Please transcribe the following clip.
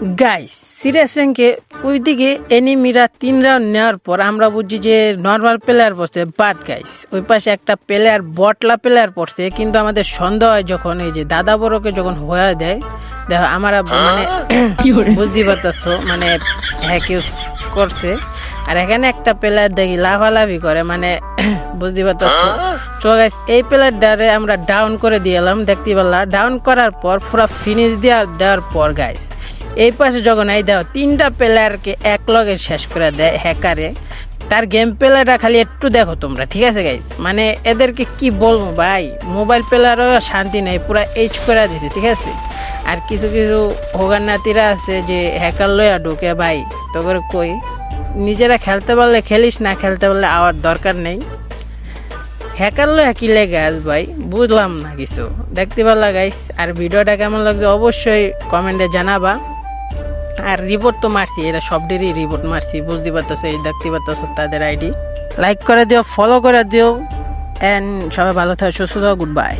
Guys serious র্যাঙ্কে ওইদিকে এনিমিরা তিন রাউন্ড নেওয়ার পর আমরা বুঝছি যে নর্মাল প্লেয়ার পড়ছে বাট গাইস ওই পাশে একটা প্লেয়ার বটলা প্লেয়ার পড়ছে কিন্তু আমাদের সন্দেহ হয় যখন এই যে দাদা বড়কে যখন হয়ে দেয় দেখো আমরা মানে বুঝতে পারতেছো মানে হ্যাক ইউজ করছে। আর এখানে একটা প্লেয়ার দেখি লাফালাফি করে মানে বুঝতে পারতেছো। তো গাইস এই প্লেয়ারটারে আমরা ডাউন করে দিলাম দেখতে পারলাম ডাউন করার পর পুরো ফিনিশ দেওয়ার দেওয়ার পর গাইস এই পাশে যখন এই দেখো, তিনটা প্লেয়ারকে এক লগে শেষ করে দেয় হ্যাকারে তার গেম প্লেয়ারটা খালি একটু দেখো তোমরা, ঠিক আছে গাইস মানে এদেরকে কি বলব ভাই? মোবাইল প্লেয়ারও শান্তি নেই, পুরা এইচ করে দিছে, ঠিক আছে? আর কিছু কিছু হোগার নাতিরা আছে যে হ্যাকার লইয়া ঢুকে, ভাই তো করে কই? নিজেরা খেলতে পারলে খেলিস, না খেলতে পারলে আওয়ার দরকার নেই। হ্যাকার লো গাছ ভাই, বুঝলাম না কিছু। দেখতে পারলা গাইস আর ভিডিওটা কেমন লাগছে অবশ্যই কমেন্টে জানাবা। আর রিপোর্ট তো মারছি, এরা সবদেরই রিপোর্ট মারছি, বুঝতে পারতেছো, এই দেখতে পারতেছো তাদের আইডি লাইক করে দিও ফলো করে দিও অ্যান্ড সবাই ভালো থাকো, সুস্থ থাকো গুড বাই